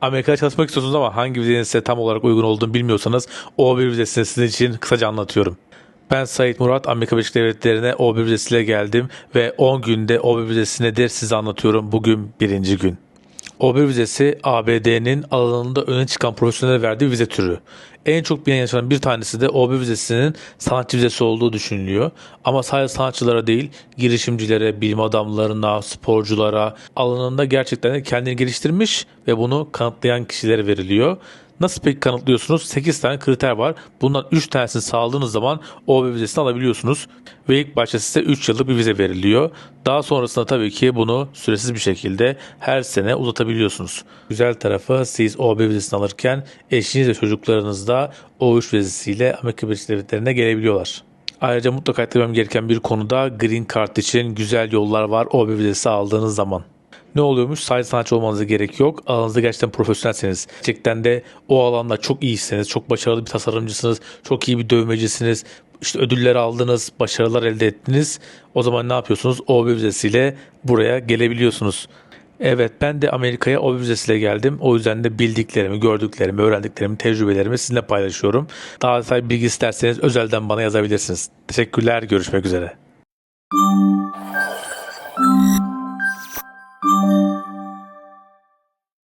Amerika'da çalışmak istiyorsunuz ama hangi vizenin size tam olarak uygun olduğunu bilmiyorsanız O1 vizesini sizin için kısaca anlatıyorum. Ben Sait Murat, Amerika Birleşik Devletleri'ne O1 vizesiyle geldim ve 10 günde O1 vizesi nedir size anlatıyorum. Bugün birinci gün. O1 vizesi ABD'nin alanında öne çıkan profesyonel verdiği vize türü. En çok bilinen yaşanan bir tanesi de O1 vizesinin sanatçı vizesi olduğu düşünülüyor. Ama sadece sanatçılara değil, girişimcilere, bilim adamlarına, sporculara, alanında gerçekten kendini geliştirmiş ve bunu kanıtlayan kişilere veriliyor. Nasıl peki kanıtlıyorsunuz? 8 tane kriter var. Bundan 3 tanesini sağladığınız zaman O1 vizesini alabiliyorsunuz. Ve ilk başta size 3 yıllık bir vize veriliyor. Daha sonrasında tabii ki bunu süresiz bir şekilde her sene uzatabiliyorsunuz. Güzel tarafı siz O1 vizesini alırken eşiniz ve çocuklarınız da O3 vizesiyle Amerika Birleşik Devletleri'ne gelebiliyorlar. Ayrıca mutlaka etmem gereken bir konuda Green Card için güzel yollar var O1 vizesi aldığınız zaman. Ne oluyormuş? Sadece sanatçı olmanıza gerek yok. Alanınızda gerçekten profesyonelseniz. Gerçekten de o alanda çok iyisiniz. Çok başarılı bir tasarımcısınız. Çok iyi bir dövmecisiniz. İşte ödüller aldınız. Başarılar elde ettiniz. O zaman ne yapıyorsunuz? O vizesiyle buraya gelebiliyorsunuz. Evet ben de Amerika'ya o vizesiyle geldim. O yüzden de bildiklerimi, gördüklerimi, öğrendiklerimi, tecrübelerimi sizinle paylaşıyorum. Daha detaylı bilgi isterseniz özelden bana yazabilirsiniz. Teşekkürler. Görüşmek üzere.